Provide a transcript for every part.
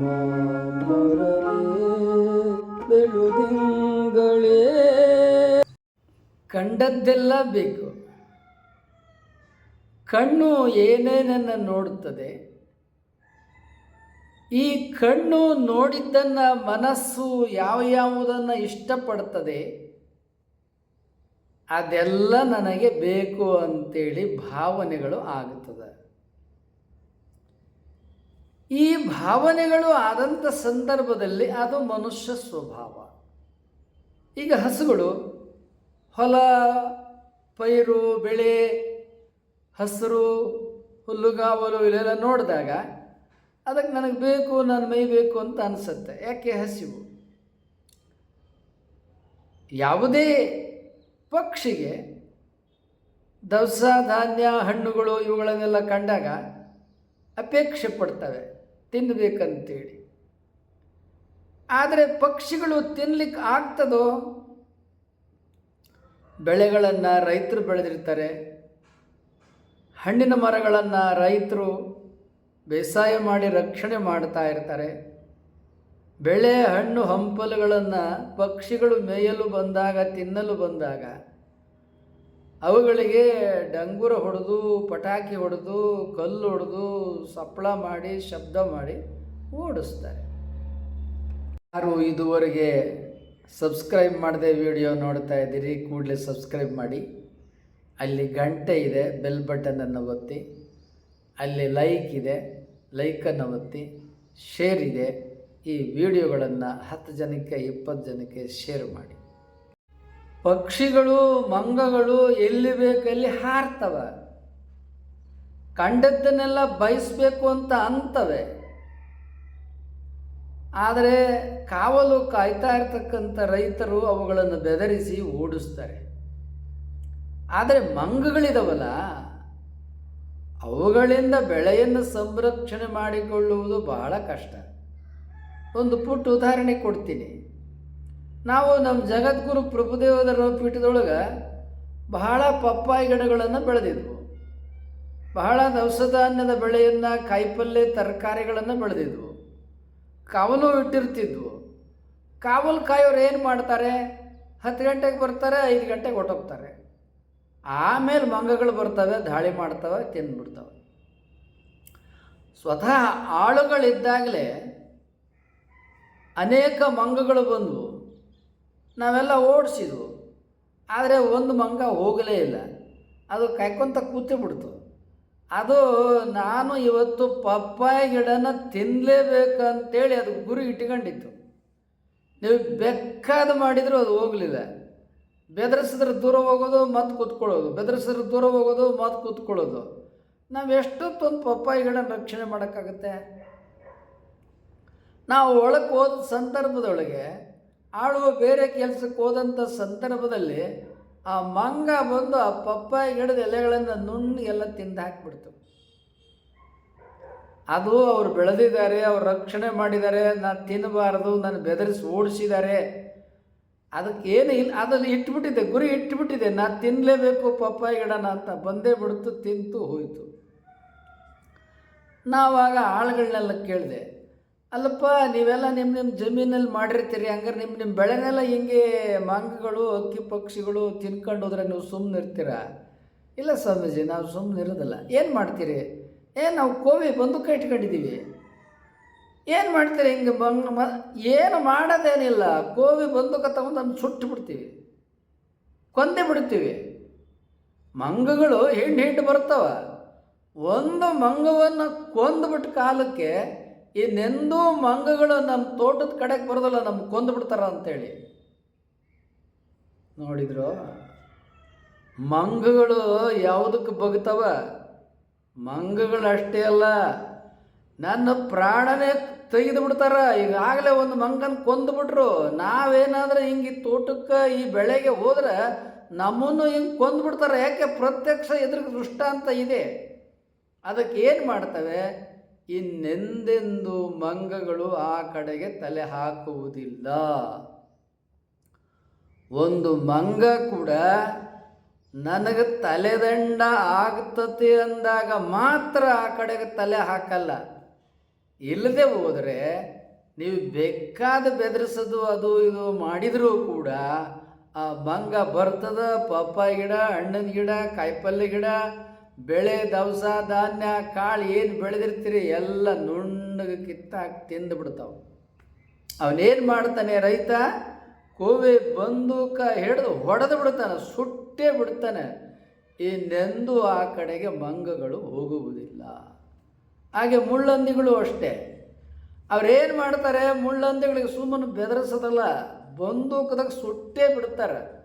ಮಾಮರವೇ ಬೆಳುದಿಂಗಳೇ ಕಂಡದ್ದೆಲ್ಲ ಬೇಕು. ಕಣ್ಣು ಏನೇನನ್ನು ನೋಡುತ್ತದೆ. ಈ ಕಣ್ಣು ನೋಡಿದ್ದನ್ನು ಮನಸ್ಸು ಯಾವ ಯಾವುದನ್ನು ಇಷ್ಟಪಡ್ತದೆ, ಅದೆಲ್ಲ ನನಗೆ ಬೇಕು ಅಂತೇಳಿ ಭಾವನೆಗಳು ಆಗುತ್ತದೆ ಈ ಭಾವನೆಗಳು ಆದಂಥ ಸಂದರ್ಭದಲ್ಲಿ ಅದು ಮನುಷ್ಯ ಸ್ವಭಾವ. ಈಗ ಹಸುಗಳು, ಹೊಲ, ಪೈರು, ಬೆಳೆ, ಹಸಿರು ಹುಲ್ಲುಗಾವಲು ಇಲ್ಲೆಲ್ಲ ನೋಡಿದಾಗ ಅದಕ್ಕೆ ನನಗೆ ಬೇಕು, ನನ್ನ ಮೈ ಬೇಕು ಅಂತ ಅನಿಸುತ್ತೆ. ಯಾಕೆ ಹಸಿವು? ಯಾವುದೇ ಪಕ್ಷಿಗೆ ದವಸ, ಧಾನ್ಯ, ಹಣ್ಣುಗಳು ಇವುಗಳನ್ನೆಲ್ಲ ಕಂಡಾಗ ಅಪೇಕ್ಷೆ ಪಡ್ತವೆ. ತಿನ್ನಬೇಕಂತೇಳಿ ಆದರೆ ಪಕ್ಷಿಗಳು ತಿನ್ನಲಿಕ್ಕೆ ಆಗ್ತದೋ? ಬೆಳೆಗಳನ್ನು ರೈತರು ಬೆಳೆದಿರ್ತಾರೆ. ಹಣ್ಣಿನ ಮರಗಳನ್ನು ರೈತರು ಬೇಸಾಯ ಮಾಡಿ ರಕ್ಷಣೆ ಮಾಡ್ತಾ ಇರ್ತಾರೆ. ಬೆಳೆ ಹಣ್ಣು ಹಂಪಲುಗಳನ್ನು ಪಕ್ಷಿಗಳು ಮೇಯಲು ಬಂದಾಗ, ತಿನ್ನಲು ಬಂದಾಗ ಅವುಗಳಿಗೆ ಡಂಗುರ ಹೊಡೆದು, ಪಟಾಕಿ ಹೊಡೆದು, ಕಲ್ಲು ಹೊಡೆದು ಸಪ್ಪಳ ಮಾಡಿ, ಶಬ್ದ ಮಾಡಿ ಓಡಿಸ್ತಾರೆ. ಯಾರು ಇದುವರೆಗೆ ಸಬ್ಸ್ಕ್ರೈಬ್ ಮಾಡದೆ ವಿಡಿಯೋ ನೋಡ್ತಾ ಇದ್ದೀರಿ, ಕೂಡಲೇ ಸಬ್ಸ್ಕ್ರೈಬ್ ಮಾಡಿ. ಅಲ್ಲಿ ಗಂಟೆ ಇದೆ ಬೆಲ್ ಬಟನನ್ನು ಒತ್ತಿ. ಅಲ್ಲಿ ಲೈಕ್ ಇದೆ ಲೈಕನ್ನು ಒತ್ತಿ. ಶೇರ್ ಇದೆ. ಈ ವಿಡಿಯೋಗಳನ್ನು ಹತ್ತು ಜನಕ್ಕೆ, ಇಪ್ಪತ್ತು ಜನಕ್ಕೆ ಶೇರ್ ಮಾಡಿ. ಪಕ್ಷಿಗಳು, ಮಂಗಗಳು ಎಲ್ಲಿ ಬೇಕಲ್ಲಿ ಹಾರ್ತವೆ. ಕಂಡದ್ದನ್ನೆಲ್ಲ ಬಯಸಬೇಕು ಅಂತ ಅಂತವೆ. ಆದರೆ ಕಾವಲು ಕಾಯ್ತಾ ಇರ್ತಕ್ಕಂಥ ರೈತರು ಅವುಗಳನ್ನು ಬೆದರಿಸಿ ಓಡಿಸ್ತಾರೆ. ಆದರೆ ಮಂಗಗಳಿದವಲ್ಲ, ಅವುಗಳಿಂದ ಬೆಳೆಯನ್ನು ಸಂರಕ್ಷಣೆ ಮಾಡಿಕೊಳ್ಳುವುದು ಬಹಳ ಕಷ್ಟ. ಒಂದು ಪುಟ್ಟ ಉದಾಹರಣೆ ಕೊಡ್ತೀನಿ. ನಾವು ನಮ್ಮ ಜಗದ್ಗುರು ಪ್ರಭುದೇವದರ ಪೀಠದೊಳಗೆ ಬಹಳ ಪಪ್ಪಾಯಿ ಗಿಡಗಳನ್ನು ಬೆಳೆದಿದ್ವು. ಬಹಳ ದವಸಧಾನ್ಯದ ಬೆಳೆಯನ್ನು ಕಾಯಿಪಲ್ಯ ತರಕಾರಿಗಳನ್ನು ಬೆಳೆದಿದ್ವು. ಕಾವಲು ಇಟ್ಟಿರ್ತಿದ್ವು. ಕಾವಲು ಕಾಯೋರು ಏನು ಮಾಡ್ತಾರೆ? ಹತ್ತು ಗಂಟೆಗೆ ಬರ್ತಾರೆ, ಐದು ಗಂಟೆಗೆ ಹೊಟ್ಟೋಗ್ತಾರೆ ಆಮೇಲೆ ಮಂಗಗಳು ಬರ್ತವೆ, ದಾಳಿ ಮಾಡ್ತವೆ ತಿಂದ್ಬಿಡ್ತವೆ ಸ್ವತಃ ಆಳುಗಳಿದ್ದಾಗಲೇ ಅನೇಕ ಮಂಗಗಳು ಬಂದವು. ನಾವೆಲ್ಲ ಓಡಿಸಿದ್ವು. ಆದರೆ ಒಂದು ಮಂಗ ಹೋಗಲೇ ಇಲ್ಲ. ಅದು ಕೈಕೊಂತ ಕೂತೇ ಬಿಡ್ತು. ಅದು ನಾನು ಇವತ್ತು ಪಪ್ಪಾಯ ಗಿಡನ ತಿನ್ನಲೇಬೇಕಂತೇಳಿ ಅದು ಗುರಿ ಇಟ್ಕೊಂಡಿತ್ತು. ನೀವು ಬೆಕ್ಕಾದ ಮಾಡಿದರೂ ಅದು ಹೋಗಲಿಲ್ಲ. ಬೆದರಿಸಿದ್ರೆ ದೂರ ಹೋಗೋದು ಮತ್ತೆ ಕೂತ್ಕೊಳ್ಳೋದು. ಬೆದರಿಸಿದ್ರೆ ದೂರ ಹೋಗೋದು ಮತ್ತೆ ಕೂತ್ಕೊಳ್ಳೋದು. ನಾವು ಎಷ್ಟೊತ್ತೊಂದು ಪಪ್ಪಾಯಿ ಗಿಡ ರಕ್ಷಣೆ ಮಾಡೋಕ್ಕಾಗುತ್ತೆ? ನಾವು ಒಳಗೆ ಹೋದ ಸಂದರ್ಭದೊಳಗೆ ಆಳುವ ಬೇರೆ ಕೆಲಸಕ್ಕೆ ಹೋದಂಥ ಸಂದರ್ಭದಲ್ಲಿ ಆ ಮಂಗ ಬಂದು ಆ ಪಪ್ಪಾಯಿ ಗಿಡದ ಎಲೆಗಳನ್ನು ನುಣ್ಣಿ ಎಲ್ಲ ತಿಂದು ಹಾಕಿಬಿಡ್ತು. ಅದು ಅವ್ರು ಬೆಳೆದಿದ್ದಾರೆ, ಅವ್ರು ರಕ್ಷಣೆ ಮಾಡಿದ್ದಾರೆ, ನಾನು ತಿನ್ನಬಾರದು, ನಾನು ಬೆದರಿಸಿ ಓಡಿಸಿದ್ದಾರೆ. ಅದಕ್ಕೆ ಏನು ಇಲ್ಲ, ಅದನ್ನು ಇಟ್ಬಿಟ್ಟಿದೆ ಗುರಿ ಇಟ್ಬಿಟ್ಟಿದೆ ನಾನು ತಿನ್ನಲೇಬೇಕು ಪಪ್ಪಾಯಿ ಗಿಡನ ಅಂತ ಬಂದೇ ಬಿಡ್ತು, ತಿಂತು ಹೋಯಿತು. ನಾವಾಗ ಆಳುಗಳನ್ನೆಲ್ಲ ಕೇಳಿದೆ ಅಲ್ಲಪ್ಪ, ನೀವೆಲ್ಲ ನಿಮ್ಮ ನಿಮ್ಮ ಜಮೀನಲ್ಲಿ ಮಾಡಿರ್ತೀರಿ, ಹಂಗಾರೆ ನಿಮ್ಮ ನಿಮ್ಮ ಬೆಳೆನೆಲ್ಲ ಹಿಂಗೆ ಮಂಗಗಳು, ಅಕ್ಕಿ ಪಕ್ಷಿಗಳು ತಿನ್ಕೊಂಡು ಹೋದ್ರೆ ನೀವು ಸುಮ್ಮನೆ ಇರ್ತೀರ? ಇಲ್ಲ ಸ್ವಾಮೀಜಿ, ನಾವು ಸುಮ್ಮನೆ ಇರೋದಿಲ್ಲ. ಏನು ಮಾಡ್ತೀರಿ? ಏ, ನಾವು ಕೋವಿ ಬಂದೂಕ ಇಟ್ಕೊಂಡಿದ್ದೀವಿ. ಏನು ಮಾಡ್ತೀರಿ ಹಿಂಗೆ ಬಂಗ ಮ, ಏನು ಮಾಡೋದೇನಿಲ್ಲ. ಕೋವಿ ಬಂದೂಕ ತಗೊಂಡು ಅದನ್ನು ಸುಟ್ಟು ಬಿಡ್ತೀವಿ. ಕೊಂದೇ ಬಿಡ್ತೀವಿ. ಮಂಗಗಳು ಹಿಂಡು ಹಿಂಡು ಬರ್ತಾವ ಒಂದು ಮಂಗವನ್ನು ಕೊಂದ್ಬಿಟ್ಟು ಕಾಲಕ್ಕೆ ಇನ್ನೆಂದೂ ಮಂಗಗಳು ನಮ್ಮ ತೋಟದ ಕಡೆಗೆ ಬರೋದಲ್ಲ, ನಮ್ಗೆ ಕೊಂದು ಬಿಡ್ತಾರ ಅಂತೇಳಿ. ನೋಡಿದ್ರು? ಮಂಗಗಳು ಯಾವುದಕ್ಕೆ ಬಗ್ತವ? ಮಂಗಗಳು ಅಷ್ಟೇ ಅಲ್ಲ, ನನ್ನ ಪ್ರಾಣನೇ ತೆಗೆದು ಬಿಡ್ತಾರ. ಈಗಾಗಲೇ ಒಂದು ಮಂಗನ ಕೊಂದುಬಿಟ್ರು ನಾವೇನಾದ್ರೆ ಹಿಂಗೆ ಈ ತೋಟಕ್ಕೆ, ಈ ಬೆಳೆಗೆ ಹೋದ್ರೆ ನಮ್ಮನ್ನು ಹಿಂಗೆ ಕೊಂದುಬಿಡ್ತಾರೆ ಯಾಕೆ? ಪ್ರತ್ಯಕ್ಷ ಎದುರಿಗೆ ದೃಷ್ಟಾಂತ ಇದೆ. ಅದಕ್ಕೆ ಏನು ಮಾಡ್ತವೆ? ಇನ್ನೆಂದೆಂದು ಮಂಗಗಳು ಆ ಕಡೆಗೆ ತಲೆ ಹಾಕುವುದಿಲ್ಲ. ಒಂದು ಮಂಗ ಕೂಡ ನನಗೆ ತಲೆದಂಡ ಆಗ್ತತಿ ಅಂದಾಗ ಮಾತ್ರ ಆ ಕಡೆಗೆ ತಲೆ ಹಾಕಲ್ಲ. ಇಲ್ಲದೆ ಹೋದರೆ ನೀವು ಬೇಕಾದ ಬೆದರಿಸೋದು ಅದು ಇದು ಮಾಡಿದರೂ ಕೂಡ ಆ ಮಂಗ ಬರ್ತದ ಪಪ್ಪಾಯಿ ಗಿಡ ಹಣ್ಣಿನ ಗಿಡ ಕಾಯಿಪಲ್ಯ ಗಿಡ ಬೆಳೆ ದವಸ ಧಾನ್ಯ, ಕಾಳು ಏನು ಬೆಳೆದಿರ್ತೀರಿ ಎಲ್ಲ ನುಣ್ಣಗೆ ಕಿತ್ತಾಕಿ ತಿಂದು ಬಿಡ್ತಾವೆ. ಅವನೇನು ಮಾಡ್ತಾನೆ ರೈತ? ಕೋವೆ ಬಂದೂಕ ಹಿಡಿದು ಹೊಡೆದು ಬಿಡ್ತಾನೆ, ಸುಟ್ಟೇ ಬಿಡ್ತಾನೆ. ಇನ್ನೆಂದೂ ಆ ಕಡೆಗೆ ಮಂಗಗಳು ಹೋಗುವುದಿಲ್ಲ. ಹಾಗೆ ಮುಳ್ಳಂದಿಗಳು ಅಷ್ಟೇ. ಅವ್ರೇನು ಮಾಡ್ತಾರೆ? ಮುಳ್ಳಂದಿಗಳಿಗೆ ಸುಮ್ಮನೆ ಬೆದರಿಸೋದಲ್ಲ, ಬಂದೂಕದಾಗ ಸುಟ್ಟೇ ಬಿಡ್ತಾರೆ.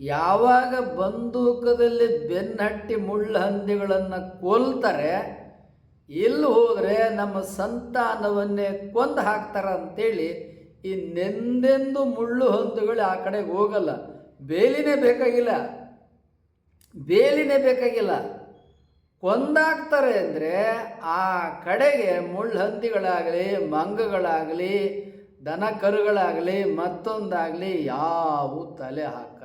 ಯಾವಾಗ ಬಂದೂಕದಲ್ಲಿ ಬೆನ್ನಟ್ಟಿ ಮುಳ್ಳು ಹಂದಿಗಳನ್ನು ಕೊಲ್ತಾರೆ ಇಲ್ಲಿ ಹೋದರೆ ನಮ್ಮ ಸಂತಾನವನ್ನೇ ಕೊಂದು ಹಾಕ್ತಾರ ಅಂತೇಳಿ ಇನ್ನೆಂದೆಂದು ಮುಳ್ಳು ಹಂದಿಗಳು ಆ ಕಡೆಗೆ ಹೋಗಲ್ಲ. ಬೇಲಿನೇ ಬೇಕಾಗಿಲ್ಲ. ಬೇಲಿನೇ ಬೇಕಾಗಿಲ್ಲ. ಕೊಂದಾಕ್ತಾರೆ ಅಂದರೆ ಆ ಕಡೆಗೆ ಮುಳ್ಳು ಹಂದಿಗಳಾಗಲಿ ಮಂಗಗಳಾಗಲಿ ದನ ಕರುಗಳಾಗಲಿ ಮತ್ತೊಂದಾಗಲಿ ಯಾವು ತಲೆ ಹಾಕಲ್ಲ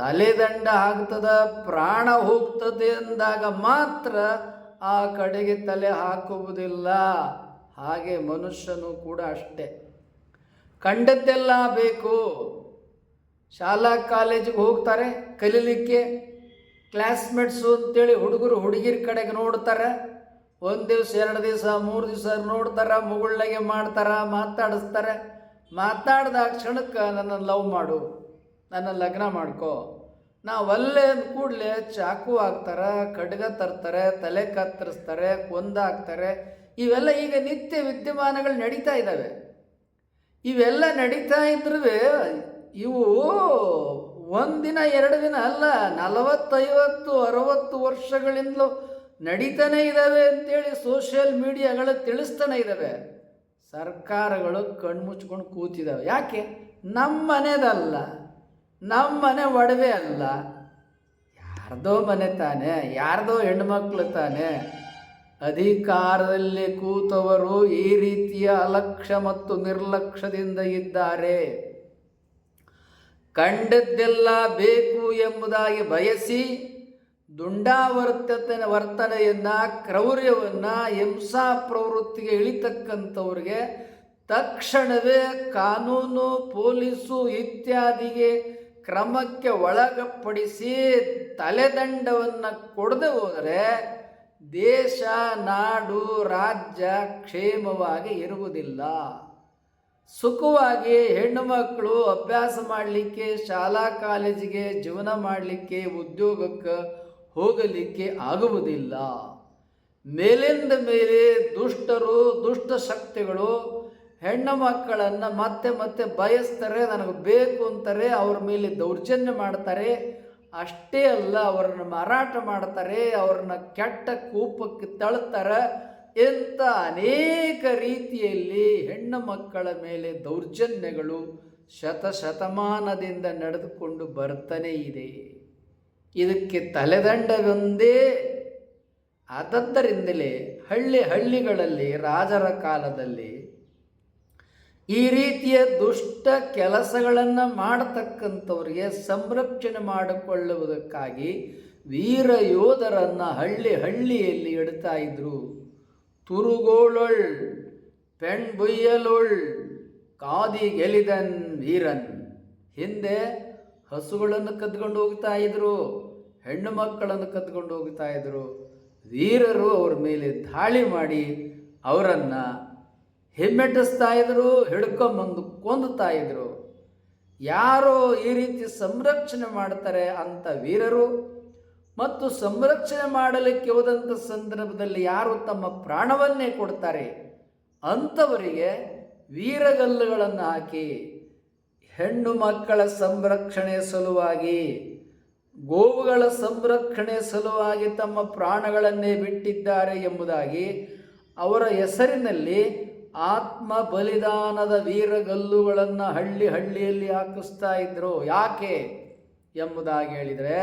ತಲೆದಂಡ ಆಗ್ತದ, ಪ್ರಾಣ ಹೋಗ್ತದೆ ಅಂದಾಗ ಮಾತ್ರ ಆ ಕಡೆಗೆ ತಲೆ ಹಾಕುವುದಿಲ್ಲ. ಹಾಗೆ ಮನುಷ್ಯನು ಕೂಡ ಅಷ್ಟೆ. ಕಂಡದ್ದೆಲ್ಲ ಬೇಕು. ಶಾಲಾ ಕಾಲೇಜಿಗೆ ಹೋಗ್ತಾರೆ, ಕಲೀಲಿಕ್ಕೆ. ಕ್ಲಾಸ್ಮೇಟ್ಸು ಅಂತೇಳಿ ಹುಡುಗರು ಹುಡುಗಿರ ಕಡೆಗೆ ನೋಡ್ತಾರೆ. ಒಂದು ದಿವಸ, ಎರಡು ದಿವಸ, ಮೂರು ದಿವಸ ನೋಡ್ತಾರೆ, ಮುಗುಳ್ನಾಗೆ ಮಾಡ್ತಾರೆ, ಮಾತಾಡಿಸ್ತಾರೆ. ಮಾತಾಡಿದ ಕ್ಷಣಕ್ಕೆ ನನ್ನ ಲವ್ ಮಾಡು. ನನ್ನ ಲಗ್ನ ಮಾಡ್ಕೋ. ನಾವಲ್ಲೇ ಕೂಡಲೇ ಚಾಕು ಹಾಕ್ತಾರೆ ಖಡ್ಗ ತರ್ತಾರೆ, ತಲೆ ಕತ್ತರಿಸ್ತಾರೆ ಕೊಂದಾಕ್ತಾರೆ ಇವೆಲ್ಲ ಈಗ ನಿತ್ಯ ವಿದ್ಯಮಾನಗಳು ನಡೀತಾ ಇದ್ದಾವೆ ಇವೆಲ್ಲ ನಡೀತಾ ಇದ್ರೂ ಇವು ಒಂದಿನ, ಎರಡು ದಿನ ಅಲ್ಲ, ನಲವತ್ತೈವತ್ತು, ಅರವತ್ತು ವರ್ಷಗಳಿಂದಲೂ ನಡೀತಾನೆ ಇದ್ದಾವೆ ಅಂತೇಳಿ ಸೋಷಿಯಲ್ ಮೀಡಿಯಾಗಳು ತಿಳಿಸ್ತಾನೆ ಇದ್ದಾವೆ ಸರ್ಕಾರಗಳು ಕಣ್ಮುಚ್ಕೊಂಡು ಕೂತಿದ್ದಾವೆ ಯಾಕೆ? ನಮ್ಮ ಮನೆದಲ್ಲ ನಮ್ಮ ಮನೆ ಒಡವೆ ಅಲ್ಲ. ಯಾರ್ದೋ ಮನೆ ತಾನೆ, ಯಾರ್ದೋ ಹೆಣ್ಮಕ್ಳು ತಾನೆ. ಅಧಿಕಾರದಲ್ಲಿ ಕೂತವರು ಈ ರೀತಿಯ ಅಲಕ್ಷ್ಯ ಮತ್ತು ನಿರ್ಲಕ್ಷ್ಯದಿಂದ ಇದ್ದಾರೆ. ಕಂಡದ್ದೆಲ್ಲ ಬೇಕು ಎಂಬುದಾಗಿ ಬಯಸಿ ದುಂಡಾವರ್ತನ ವರ್ತನೆಯನ್ನು, ಕ್ರೌರ್ಯವನ್ನು, ಹಿಂಸಾ ಪ್ರವೃತ್ತಿಗೆ ಇಳಿತಕ್ಕಂಥವ್ರಿಗೆ ತಕ್ಷಣವೇ ಕಾನೂನು, ಪೊಲೀಸು ಇತ್ಯಾದಿಗೆ ಕ್ರಮಕ್ಕೆ ಒಳಗಪಡಿಸಿ ತಲೆದಂಡವನ್ನು ಕೊಡದೆ ಹೋದರೆ ದೇಶ, ನಾಡು, ರಾಜ್ಯ ಕ್ಷೇಮವಾಗಿ ಇರುವುದಿಲ್ಲ. ಸುಖವಾಗಿ ಹೆಣ್ಣು ಮಕ್ಕಳು ಅಭ್ಯಾಸ ಮಾಡಲಿಕ್ಕೆ, ಶಾಲಾ, ಕಾಲೇಜಿಗೆ ಜೀವನ ಮಾಡಲಿಕ್ಕೆ, ಉದ್ಯೋಗಕ್ಕೆ ಹೋಗಲಿಕ್ಕೆ ಆಗುವುದಿಲ್ಲ. ಮೇಲಿಂದ ಮೇಲೆ ದುಷ್ಟರು, ದುಷ್ಟ ಶಕ್ತಿಗಳು ಹೆಣ್ಣು ಮಕ್ಕಳನ್ನು ಮತ್ತೆ ಮತ್ತೆ ಬಯಸ್ತಾರೆ, ನನಗೆ ಬೇಕು ಅಂತಾರೆ, ಅವ್ರ ಮೇಲೆ ದೌರ್ಜನ್ಯ ಮಾಡ್ತಾರೆ, ಅಷ್ಟೇ ಅಲ್ಲ, ಅವರನ್ನು ಮಾರಾಟ ಮಾಡ್ತಾರೆ, ಅವ್ರನ್ನ ಕೆಟ್ಟ ಕೂಪಕ್ಕೆ ತಳ್ತಾರೆ ಇಂಥ ಅನೇಕ ರೀತಿಯಲ್ಲಿ ಹೆಣ್ಣು ಮಕ್ಕಳ ಮೇಲೆ ದೌರ್ಜನ್ಯಗಳು ಶತಶತಮಾನದಿಂದ ನಡೆದುಕೊಂಡು ಬರ್ತಾನೆ ಇದೆ. ಇದಕ್ಕೆ ತಲೆದಂಡವೊಂದೇ ಆದದ್ದರಿಂದಲೇ ಹಳ್ಳಿ ಹಳ್ಳಿಗಳಲ್ಲಿ, ರಾಜರ ಕಾಲದಲ್ಲಿ ಈ ರೀತಿಯ ದುಷ್ಟ ಕೆಲಸಗಳನ್ನು ಮಾಡತಕ್ಕಂಥವ್ರಿಗೆ ಸಂರಕ್ಷಣೆ ಮಾಡಿಕೊಳ್ಳುವುದಕ್ಕಾಗಿ ವೀರ ಯೋಧರನ್ನು ಹಳ್ಳಿ ಹಳ್ಳಿಯಲ್ಲಿ ಇಡ್ತಾ ಇದ್ರು. ತುರುಗೋಳೊಳ್ ಪೆಣ್ ಬುಯ್ಯಲೊಳ್ ಕಾದಿ ಗೆಲಿದನ್ ವೀರನ್. ಹಿಂದೆ ಹಸುಗಳನ್ನು ಕದ್ಕೊಂಡು ಹೋಗ್ತಾ ಇದ್ರು, ಹೆಣ್ಣು ಮಕ್ಕಳನ್ನು ಕದ್ಕೊಂಡು ಹೋಗ್ತಾ ಇದ್ರು. ವೀರರು ಅವ್ರ ಮೇಲೆ ದಾಳಿ ಮಾಡಿ ಅವರನ್ನು ಹಿಮ್ಮೆಟ್ಟಿಸ್ತಾ ಇದ್ರು ಹಿಡ್ಕೊಂಬಂದು ಕೊಂದುತ್ತಾ ಇದ್ರು ಯಾರು ಈ ರೀತಿ ಸಂರಕ್ಷಣೆ ಮಾಡ್ತಾರೆ ಅಂತ ವೀರರು ಮತ್ತು ಸಂರಕ್ಷಣೆ ಮಾಡಲಿಕ್ಕೆ ಹೋದಂಥ ಸಂದರ್ಭದಲ್ಲಿ ಯಾರು ತಮ್ಮ ಪ್ರಾಣವನ್ನೇ ಕೊಡ್ತಾರೆ ಅಂಥವರಿಗೆ ವೀರಗಲ್ಲುಗಳನ್ನು ಹಾಕಿ, ಹೆಣ್ಣು ಮಕ್ಕಳ ಸಂರಕ್ಷಣೆ ಸಲುವಾಗಿ, ಗೋವುಗಳ ಸಂರಕ್ಷಣೆ ಸಲುವಾಗಿ ತಮ್ಮ ಪ್ರಾಣಗಳನ್ನೇ ಬಿಟ್ಟಿದ್ದಾರೆ ಎಂಬುದಾಗಿ ಅವರ ಹೆಸರಿನಲ್ಲಿ ಆತ್ಮ ಬಲಿದಾನದ ವೀರಗಲ್ಲುಗಳನ್ನು ಹಳ್ಳಿ ಹಳ್ಳಿಯಲ್ಲಿ ಹಾಕಿಸ್ತಾ ಇದ್ರು. ಯಾಕೆ ಎಂಬುದಾಗಿ ಹೇಳಿದರೆ,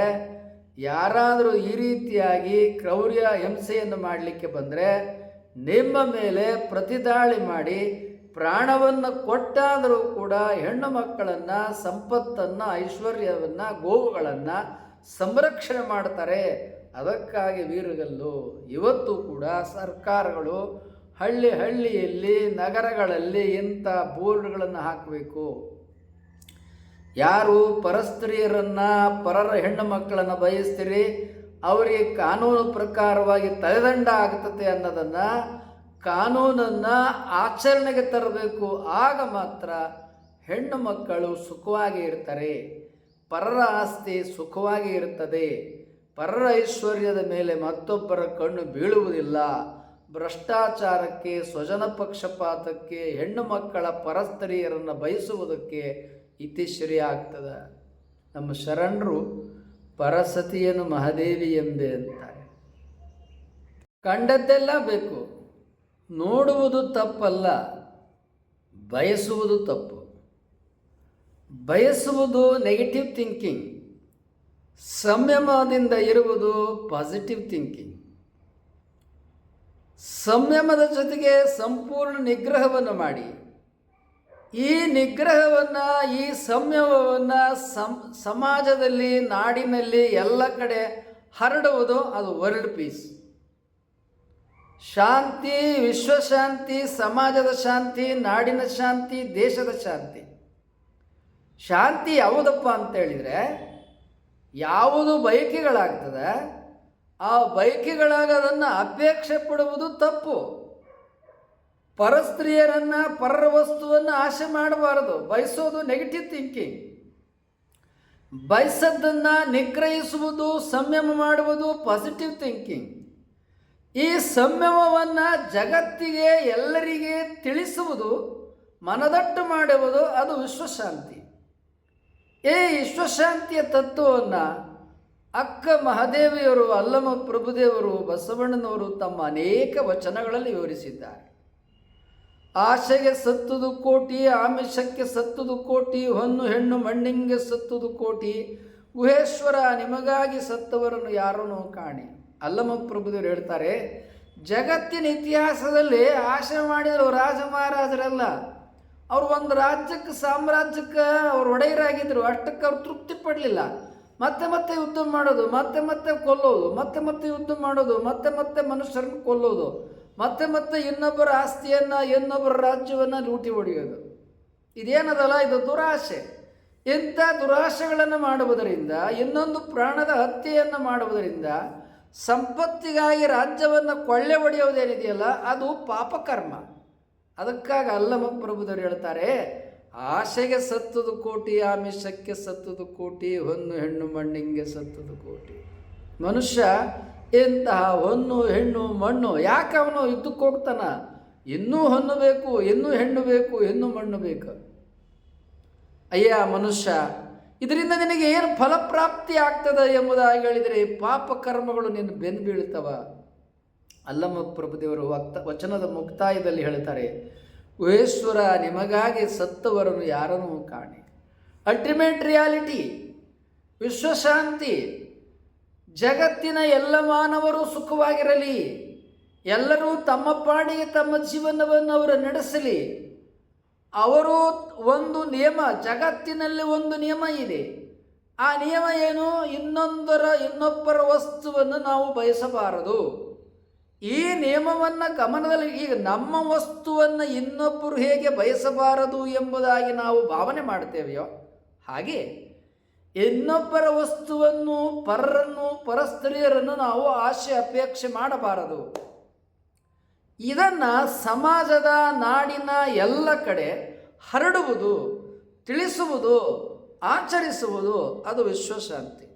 ಯಾರಾದರೂ ಈ ರೀತಿಯಾಗಿ ಕ್ರೌರ್ಯ ಹಿಂಸೆಯನ್ನು ಮಾಡಲಿಕ್ಕೆ ಬಂದರೆ, ನಿಮ್ಮ ಮೇಲೆ ಪ್ರತಿದಾಳಿ ಮಾಡಿ ಪ್ರಾಣವನ್ನು ಕೊಟ್ಟಾದರೂ ಕೂಡ ಹೆಣ್ಣು ಮಕ್ಕಳನ್ನು, ಸಂಪತ್ತನ್ನು, ಐಶ್ವರ್ಯವನ್ನು, ಗೋವುಗಳನ್ನು ಸಂರಕ್ಷಣೆ ಮಾಡ್ತಾರೆ. ಅದಕ್ಕಾಗಿ ವೀರಗಲ್ಲು. ಇವತ್ತು ಕೂಡ ಸರ್ಕಾರಗಳು ಹಳ್ಳಿ ಹಳ್ಳಿಯಲ್ಲಿ, ನಗರಗಳಲ್ಲಿ ಇಂಥ ಬೋರ್ಡ್ಗಳನ್ನು ಹಾಕಬೇಕು. ಯಾರು ಪರಸ್ತ್ರೀಯರನ್ನು, ಪರರ ಹೆಣ್ಣು ಮಕ್ಕಳನ್ನು ಬಯಸ್ತೀರಿ, ಅವರಿಗೆ ಕಾನೂನು ಪ್ರಕಾರವಾಗಿ ತಲೆದಂಡ ಆಗ್ತದೆ ಅನ್ನೋದನ್ನು ಕಾನೂನನ್ನು ಆಚರಣೆಗೆ ತರಬೇಕು. ಆಗ ಮಾತ್ರ ಹೆಣ್ಣು ಮಕ್ಕಳು ಸುಖವಾಗಿ ಇರ್ತಾರೆ. ಪರರ ಆಸ್ತಿ ಸುಖವಾಗಿ ಇರುತ್ತದೆ ಪರರ ಐಶ್ವರ್ಯದ ಮೇಲೆ ಮತ್ತೊಬ್ಬರ ಕಣ್ಣು ಬೀಳುವುದಿಲ್ಲ. ಭ್ರಷ್ಟಾಚಾರಕ್ಕೆ, ಸ್ವಜನ ಪಕ್ಷಪಾತಕ್ಕೆ, ಹೆಣ್ಣು ಮಕ್ಕಳ ಪರಸ್ತ್ರೀಯರನ್ನು ಬಯಸುವುದಕ್ಕೆ ಇತಿಶ್ರೀ ಆಗ್ತದೆ ನಮ್ಮ ಶರಣರು ಪರಸತಿಯನ್ನು ಮಹಾದೇವಿ ಎಂಬೆ ಅಂತಾರೆ. ಕಂಡದ್ದೆಲ್ಲ ಬೇಕು. ನೋಡುವುದು ತಪ್ಪಲ್ಲ, ಬಯಸುವುದು ತಪ್ಪು. ಬಯಸುವುದು ನೆಗೆಟಿವ್ ಥಿಂಕಿಂಗ್ ಸಂಯಮದಿಂದ ಇರುವುದು ಪಾಸಿಟಿವ್ ಥಿಂಕಿಂಗ್ ಸಂಯಮದ ಜೊತೆಗೆ ಸಂಪೂರ್ಣ ನಿಗ್ರಹವನ್ನು ಮಾಡಿ. ಈ ನಿಗ್ರಹವನ್ನು, ಈ ಸಂಯಮವನ್ನು ಸಮಾಜದಲ್ಲಿ, ನಾಡಿನಲ್ಲಿ ಎಲ್ಲ ಕಡೆ ಹರಡುವುದು ಅದು ವರ್ಲ್ಡ್ ಪೀಸ್. ಶಾಂತಿ ವಿಶ್ವಶಾಂತಿ ಸಮಾಜದ ಶಾಂತಿ, ನಾಡಿನ ಶಾಂತಿ, ದೇಶದ ಶಾಂತಿ. ಶಾಂತಿ ಯಾವುದಪ್ಪ ಅಂತೇಳಿದರೆ, ಯಾವುದು ಬಯಕೆಗಳಾಗ್ತದೆ ಆ ಬಯಕೆಗಳಾಗೋದನ್ನು ಅಪೇಕ್ಷೆ ಪಡುವುದು ತಪ್ಪು. ಪರಸ್ತ್ರೀಯರನ್ನು ಪರರ ವಸ್ತುವನ್ನು ಆಸೆ ಮಾಡಬಾರದು. ಬಯಸೋದು ನೆಗೆಟಿವ್ ಥಿಂಕಿಂಗ್ ಬಯಸದ್ದನ್ನು ನಿಗ್ರಹಿಸುವುದು, ಸಂಯಮ ಮಾಡುವುದು ಪಾಸಿಟಿವ್ ಥಿಂಕಿಂಗ್ ಈ ಸಂಯಮವನ್ನು ಜಗತ್ತಿಗೆ ಎಲ್ಲರಿಗೆ ತಿಳಿಸುವುದು, ಮನದಟ್ಟು ಮಾಡುವುದು ಅದು ವಿಶ್ವಶಾಂತಿ. ಈ ವಿಶ್ವಶಾಂತಿಯ ತತ್ವವನ್ನು ಅಕ್ಕ ಮಹಾದೇವಿಯವರು ಅಲ್ಲಮ ಪ್ರಭುದೇವರು, ಬಸವಣ್ಣನವರು ತಮ್ಮ ಅನೇಕ ವಚನಗಳಲ್ಲಿ ವಿವರಿಸಿದ್ದಾರೆ. ಆಶೆಗೆ ಸತ್ತುದು ಕೋಟಿ, ಆಮಿಷಕ್ಕೆ ಸತ್ತುದು ಕೋಟಿ, ಹೊನ್ನು ಹೆಣ್ಣು ಮಣ್ಣಿಂಗೆ ಸತ್ತುದು ಕೋಟಿ, ಗುಹೇಶ್ವರ ನಿಮಗಾಗಿ ಸತ್ತವರನ್ನು ಯಾರನ್ನೂ ಕಾಣಿ. ಅಲ್ಲಮ ಪ್ರಭುದೇವರು ಹೇಳ್ತಾರೆ, ಜಗತ್ತಿನ ಇತಿಹಾಸದಲ್ಲಿ ಆಶೆ ಮಾಡಿದರು ರಾಜ ಮಹಾರಾಜರೆಲ್ಲ ಅವರು ಒಂದು ರಾಜ್ಯಕ್ಕೆ, ಸಾಮ್ರಾಜ್ಯಕ್ಕೆ ಅವರು ಒಡೆಯರಾಗಿದ್ದರು. ಅಷ್ಟಕ್ಕೆ ಅವ್ರು ತೃಪ್ತಿ ಪಡಲಿಲ್ಲ. ಮತ್ತೆ ಮತ್ತೆ ಯುದ್ಧ ಮಾಡೋದು, ಮತ್ತೆ ಮತ್ತೆ ಕೊಲ್ಲೋದು, ಮತ್ತೆ ಮತ್ತೆ ಯುದ್ಧ ಮಾಡೋದು, ಮತ್ತೆ ಮತ್ತೆ ಮನುಷ್ಯರನ್ನು ಕೊಲ್ಲೋದು, ಮತ್ತೆ ಮತ್ತೆ ಇನ್ನೊಬ್ಬರ ಆಸ್ತಿಯನ್ನು, ಇನ್ನೊಬ್ಬರ ರಾಜ್ಯವನ್ನು ಲೂಟಿ ಹೊಡೆಯೋದು. ಇದೇನದಲ್ಲ, ಇದು ದುರಾಶೆ. ಇಂಥ ದುರಾಶೆಗಳನ್ನು ಮಾಡುವುದರಿಂದ, ಇನ್ನೊಂದು ಪ್ರಾಣದ ಹತ್ಯೆಯನ್ನು ಮಾಡುವುದರಿಂದ ಸಂಪತ್ತಿಗಾಗಿ ರಾಜ್ಯವನ್ನು ಕೊಳ್ಳೆ ಹೊಡೆಯೋದೇನಿದೆಯಲ್ಲ, ಅದು ಪಾಪಕರ್ಮ. ಅದಕ್ಕಾಗಿ ಅಲ್ಲಮ ಪ್ರಭುದರು ಹೇಳ್ತಾರೆ ಆಶೆಗೆ ಸತ್ತದು ಕೋಟಿ, ಆಮಿಷಕ್ಕೆ ಸತ್ತದು ಕೋಟಿ, ಹೊನ್ನು ಹೆಣ್ಣು ಮಣ್ಣಿಂಗೆ ಸತ್ತದು ಕೋಟಿ. ಮನುಷ್ಯ ಇಂತಹ ಹೊನ್ನು ಹೆಣ್ಣು ಮಣ್ಣು, ಯಾಕೆ ಅವನು ಯುದ್ಧಕ್ಕೆ ಹೋಗ್ತಾನ? ಇನ್ನೂ ಹೊನ್ನು ಬೇಕು, ಇನ್ನೂ ಹೆಣ್ಣು ಬೇಕು, ಇನ್ನೂ ಮಣ್ಣು ಬೇಕು. ಅಯ್ಯ ಮನುಷ್ಯ, ಇದರಿಂದ ನಿನಗೆ ಏನು ಫಲಪ್ರಾಪ್ತಿ ಆಗ್ತದೆ ಎಂಬುದಾಗಿ ಹೇಳಿದರೆ ಪಾಪ ಕರ್ಮಗಳು ನಿನ್ನ ಬೆನ್ನು ಬೀಳ್ತವ ಅಲ್ಲಮ್ಮ ಪ್ರಭುದೇವರು ವಕ್ತ, ವಚನದ ಮುಕ್ತಾಯದಲ್ಲಿ ಹೇಳ್ತಾರೆ ಗುಹೇಶ್ವರ ನಿಮಗಾಗಿ ಸತ್ತವರನ್ನು ಯಾರನ್ನೂ ಕಾಣಿ? ಅಲ್ಟಿಮೇಟ್ ರಿಯಾಲಿಟಿ ವಿಶ್ವಶಾಂತಿ, ಜಗತ್ತಿನ ಎಲ್ಲ ಮಾನವರು ಸುಖವಾಗಿರಲಿ, ಎಲ್ಲರೂ ತಮ್ಮ ಪಾಡಿಗೆ ತಮ್ಮ ಜೀವನವನ್ನು ಅವರು ನಡೆಸಲಿ. ಅವರು ಒಂದು ನಿಯಮ, ಜಗತ್ತಿನಲ್ಲಿ ಒಂದು ನಿಯಮ ಇದೆ. ಆ ನಿಯಮ ಏನು? ಇನ್ನೊಂದರ, ಇನ್ನೊಬ್ಬರ ವಸ್ತುವನ್ನು ನಾವು ಬಯಸಬಾರದು. ಈ ನಿಯಮವನ್ನು ಗಮನದಲ್ಲಿ ಈಗ ನಮ್ಮ ವಸ್ತುವನ್ನು ಇನ್ನೊಬ್ಬರು ಹೇಗೆ ಬಯಸಬಾರದು ಎಂಬುದಾಗಿ ನಾವು ಭಾವನೆ ಮಾಡ್ತೇವೆಯೋ ಹಾಗೆ ಇನ್ನೊಬ್ಬರ ವಸ್ತುವನ್ನು ಪರರನ್ನು ಪರಸ್ತ್ರೀಯರನ್ನು ನಾವು ಆಶೆ ಅಪೇಕ್ಷೆ ಮಾಡಬಾರದು. ಇದನ್ನು ಸಮಾಜದ ನಾಡಿನ ಎಲ್ಲ ಕಡೆ ಹರಡುವುದು, ತಿಳಿಸುವುದು, ಆಚರಿಸುವುದು ಅದು ವಿಶ್ವಶಾಂತಿ.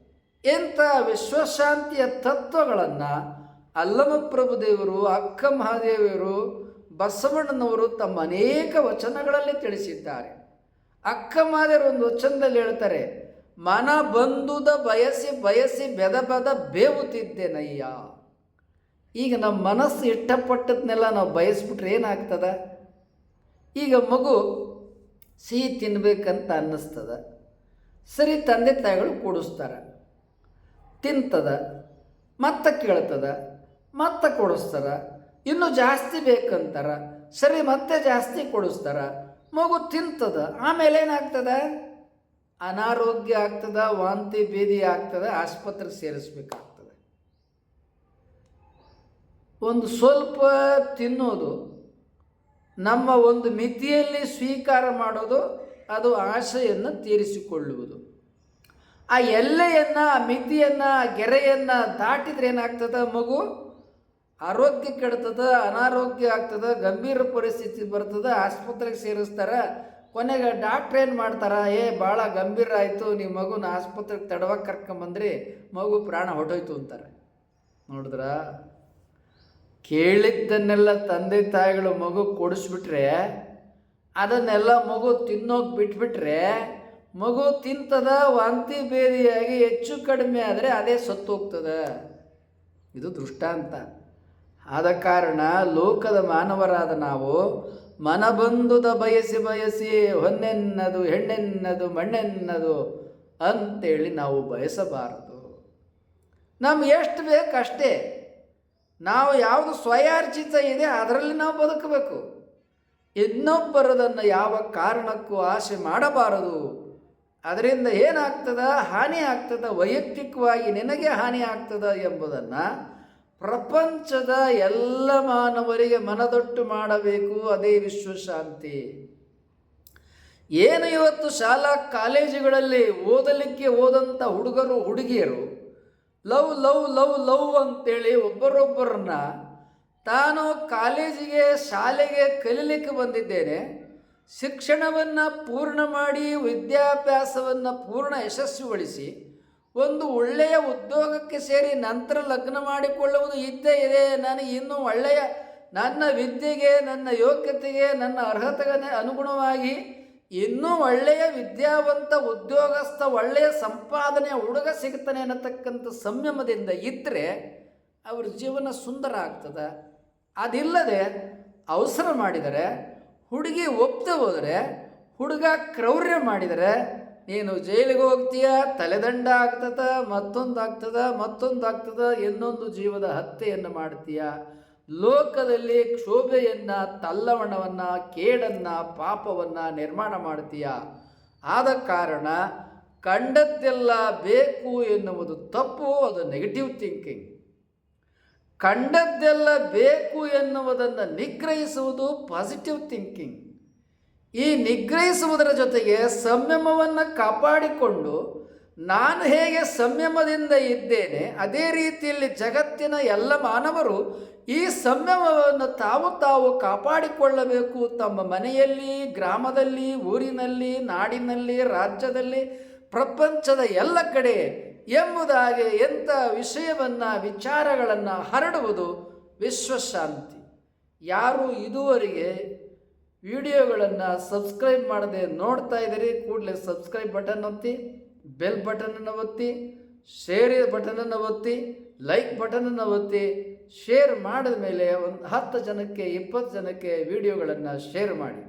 ಎಂಥ ವಿಶ್ವಶಾಂತಿಯ ತತ್ವಗಳನ್ನು ಅಲ್ಲಮ ಪ್ರಭುದೇವರು ಅಕ್ಕ ಮಹಾದೇವಿಯರು ಬಸವಣ್ಣನವರು ತಮ್ಮ ಅನೇಕ ವಚನಗಳಲ್ಲಿ ತಿಳಿಸಿದ್ದಾರೆ. ಅಕ್ಕ ಮಹಾದೇವರು ಒಂದು ವಚನದಲ್ಲಿ ಹೇಳ್ತಾರೆ, ಮನ ಬಂದುದ ಬಯಸಿ ಬಯಸಿ ಬೆದ ಬೆದ ಬೇವುತ್ತಿದ್ದೇನಯ್ಯ? ಈಗ ನಮ್ಮ ಮನಸ್ಸು ಇಷ್ಟಪಟ್ಟದನ್ನೆಲ್ಲ ನಾವು ಬಯಸ್ಬಿಟ್ರೆ ಏನಾಗ್ತದ? ಈಗ ಮಗು ಸಿಹಿ ತಿನ್ಬೇಕಂತ ಅನ್ನಿಸ್ತದ. ಸರಿ, ತಂದೆ ತಾಯಿಗಳು ಕೂಡಿಸ್ತಾರೆ. ತಿಂತದ, ಮತ್ತೆ ಕೇಳ್ತದ. ಮತ್ತೆ ಕೊಡಿಸ್ತಾರ? ಇನ್ನೂ ಜಾಸ್ತಿ ಬೇಕಂತಾರ? ಸರಿ, ಮತ್ತೆ ಜಾಸ್ತಿ ಕೊಡಿಸ್ತಾರ? ಮಗು ತಿಂತದ, ಆಮೇಲೆ ಏನಾಗ್ತದ? ಅನಾರೋಗ್ಯ ಆಗ್ತದ, ವಾಂತಿ ಭೇದಿ ಆಗ್ತದ ಆಸ್ಪತ್ರೆಗೆ ಸೇರಿಸ್ಬೇಕಾಗ್ತದೆ. ಒಂದು ಸ್ವಲ್ಪ ತಿನ್ನೋದು, ನಮ್ಮ ಒಂದು ಮಿತಿಯಲ್ಲಿ ಸ್ವೀಕಾರ ಮಾಡೋದು, ಅದು ಆಶೆಯನ್ನು ತೀರಿಸಿಕೊಳ್ಳುವುದು. ಆ ಎಲ್ಲೆಯನ್ನು ಆ ಮಿತಿಯನ್ನು, ಗೆರೆಯನ್ನು ದಾಟಿದ್ರೆ ಏನಾಗ್ತದ ಮಗು? ಆರೋಗ್ಯ ಕೆಡ್ತದ, ಅನಾರೋಗ್ಯ ಆಗ್ತದ, ಗಂಭೀರ ಪರಿಸ್ಥಿತಿ ಬರ್ತದ, ಆಸ್ಪತ್ರೆಗೆ ಸೇರಿಸ್ತಾರೆ, ಕೊನೆಗೆ ಡಾಕ್ಟ್ರ್ ಏನು ಮಾಡ್ತಾರೆ, ಏ ಭಾಳ ಗಂಭೀರ ಆಯಿತು ನೀವು ಮಗುನ ಆಸ್ಪತ್ರೆಗೆ ತಡವಾಗಿ ಕರ್ಕೊಂಬಂದ್ರಿ, ಮಗು ಪ್ರಾಣ ಹೊಟ್ಟೋಯ್ತು ಅಂತಾರೆ. ನೋಡಿದ್ರ? ಕೇಳಿದ್ದನ್ನೆಲ್ಲ ತಂದೆ ತಾಯಿಗಳು ಮಗು ಕೊಡಿಸ್ಬಿಟ್ರೆ, ಅದನ್ನೆಲ್ಲ ಮಗು ತಿನ್ನೋಕೆ ಬಿಟ್ಬಿಟ್ರೆ, ಮಗು ತಿಂತದ, ವಾಂತಿ ಭೇದಿಯಾಗಿ ಹೆಚ್ಚು ಕಡಿಮೆ ಆದರೆ ಅದೇ ಸತ್ತು ಹೋಗ್ತದೆ ಇದು ದೃಷ್ಟಾಂತ. ಆದ ಕಾರಣ ಲೋಕದ ಮಾನವರಾದ ನಾವು ಮನಬಂದುದ ಬಯಸಿ ಬಯಸಿ ಹೊನ್ನೆನ್ನದು, ಹೆಣ್ಣೆನ್ನದು, ಮಣ್ಣೆನ್ನದು ಅಂತೇಳಿ ನಾವು ಬಯಸಬಾರದು. ನಮ್ಗೆ ಎಷ್ಟು ಬೇಕು ಅಷ್ಟೇ. ನಾವು ಯಾವುದು ಸ್ವಯಾರ್ಜಿತ ಇದೆ ಅದರಲ್ಲಿ ನಾವು ಬದುಕಬೇಕು. ಇನ್ನೊಬ್ಬರದನ್ನು ಯಾವ ಕಾರಣಕ್ಕೂ ಆಸೆ ಮಾಡಬಾರದು. ಅದರಿಂದ ಏನಾಗ್ತದ, ಹಾನಿ ಆಗ್ತದ, ವೈಯಕ್ತಿಕವಾಗಿ ನಿನಗೆ ಹಾನಿ ಆಗ್ತದ ಎಂಬುದನ್ನು ಪ್ರಪಂಚದ ಎಲ್ಲ ಮಾನವರಿಗೆ ಮನದೊಟ್ಟು ಮಾಡಬೇಕು ಅದೇ ವಿಶ್ವಶಾಂತಿ. ಏನು ಇವತ್ತು ಶಾಲಾ ಕಾಲೇಜುಗಳಲ್ಲಿ ಓದಲಿಕ್ಕೆ ಹೋದಂಥ ಹುಡುಗರು, ಹುಡುಗಿಯರು, ಲವ್ ಲವ್ ಲವ್ ಲವ್ ಅಂತೇಳಿ ಒಬ್ಬರೊಬ್ಬರನ್ನ ತಾನು ಕಾಲೇಜಿಗೆ, ಶಾಲೆಗೆ ಕಲೀಲಿಕ್ಕೆ ಬಂದಿದ್ದೇನೆ. ಶಿಕ್ಷಣವನ್ನು ಪೂರ್ಣ ಮಾಡಿ, ವಿದ್ಯಾಭ್ಯಾಸವನ್ನು ಪೂರ್ಣ ಯಶಸ್ವಿಗೊಳಿಸಿ ಒಂದು ಒಳ್ಳೆಯ ಉದ್ಯೋಗಕ್ಕೆ ಸೇರಿ ನಂತರ ಲಗ್ನ ಮಾಡಿಕೊಳ್ಳುವುದು ಇದ್ದೇ ಇದೆ. ನನಗೆ ಇನ್ನೂ ಒಳ್ಳೆಯ, ನನ್ನ ವಿದ್ಯೆಗೆ, ನನ್ನ ಯೋಗ್ಯತೆಗೆ, ನನ್ನ ಅರ್ಹತೆಗೆ ಅನುಗುಣವಾಗಿ ಇನ್ನೂ ಒಳ್ಳೆಯ ವಿದ್ಯಾವಂತ ಉದ್ಯೋಗಸ್ಥ, ಒಳ್ಳೆಯ ಸಂಪಾದನೆಯ ಹುಡುಗ ಸಿಗ್ತಾನೆ ಅನ್ನತಕ್ಕಂಥ ಸಂಯಮದಿಂದ ಇದ್ದರೆ ಅವ್ರ ಜೀವನ ಸುಂದರ ಆಗ್ತದೆ. ಅದಿಲ್ಲದೆ ಅವಸರ ಮಾಡಿದರೆ, ಹುಡುಗಿ ಒಪ್ತೆ ಹೋದರೆ, ಹುಡುಗ ಕ್ರೌರ್ಯ ಮಾಡಿದರೆ ನೀನು ಜೈಲಿಗೆ ಹೋಗ್ತೀಯ ತಲೆದಂಡ ಆಗ್ತದ, ಮತ್ತೊಂದು ಆಗ್ತದ ಮತ್ತೊಂದು ಆಗ್ತದ, ಇನ್ನೊಂದು ಜೀವದ ಹತ್ಯೆಯನ್ನು ಮಾಡ್ತೀಯ. ಲೋಕದಲ್ಲಿ ಕ್ಷೋಭೆಯನ್ನು, ತಲ್ಲವಣವನ್ನು, ಕೇಡನ್ನು, ಪಾಪವನ್ನು ನಿರ್ಮಾಣ ಮಾಡ್ತೀಯ. ಆದ ಕಾರಣ ಕಂಡದ್ದೆಲ್ಲ ಬೇಕು ಎನ್ನುವುದು ತಪ್ಪು, ಅದು ನೆಗೆಟಿವ್ ಥಿಂಕಿಂಗ್ ಕಂಡದ್ದೆಲ್ಲ ಬೇಕು ಎನ್ನುವುದನ್ನು ನಿಗ್ರಹಿಸುವುದು ಪಾಸಿಟಿವ್ ಥಿಂಕಿಂಗ್ ಈ ನಿಗ್ರಹಿಸುವುದರ ಜೊತೆಗೆ ಸಂಯಮವನ್ನು ಕಾಪಾಡಿಕೊಂಡು ನಾನು ಹೇಗೆ ಸಂಯಮದಿಂದ ಇದ್ದೇನೆ, ಅದೇ ರೀತಿಯಲ್ಲಿ ಜಗತ್ತಿನ ಎಲ್ಲ ಮಾನವರು ಈ ಸಂಯಮವನ್ನು ತಾವು ತಾವು ಕಾಪಾಡಿಕೊಳ್ಳಬೇಕು. ತಮ್ಮ ಮನೆಯಲ್ಲಿ, ಗ್ರಾಮದಲ್ಲಿ, ಊರಿನಲ್ಲಿ, ನಾಡಿನಲ್ಲಿ, ರಾಜ್ಯದಲ್ಲಿ, ಪ್ರಪಂಚದ ಎಲ್ಲ ಕಡೆ ಎಂಬುದಾಗಿ ಎಂಥ ವಿಷಯವನ್ನು, ವಿಚಾರಗಳನ್ನು ಹರಡುವುದು ವಿಶ್ವಶಾಂತಿ. ಯಾರು ಇದುವರೆಗೆ ವಿಡಿಯೋಗಳನ್ನು ಸಬ್ಸ್ಕ್ರೈಬ್ ಮಾಡದೆ ನೋಡ್ತಾ ಇದ್ದೀರಿ, ಕೂಡಲೇ ಸಬ್ಸ್ಕ್ರೈಬ್ ಬಟನ್ ಒತ್ತಿ, ಬೆಲ್ ಬಟನನ್ನು ಒತ್ತಿ ಶೇರ್ ಬಟನನ್ನು ಒತ್ತಿ ಲೈಕ್ ಬಟನನ್ನು ಒತ್ತಿ ಶೇರ್ ಮಾಡಿದ ಮೇಲೆ ಒಂದು ಹತ್ತು ಜನಕ್ಕೆ, ಇಪ್ಪತ್ತು ಜನಕ್ಕೆ ವಿಡಿಯೋಗಳನ್ನು ಶೇರ್ ಮಾಡಿ.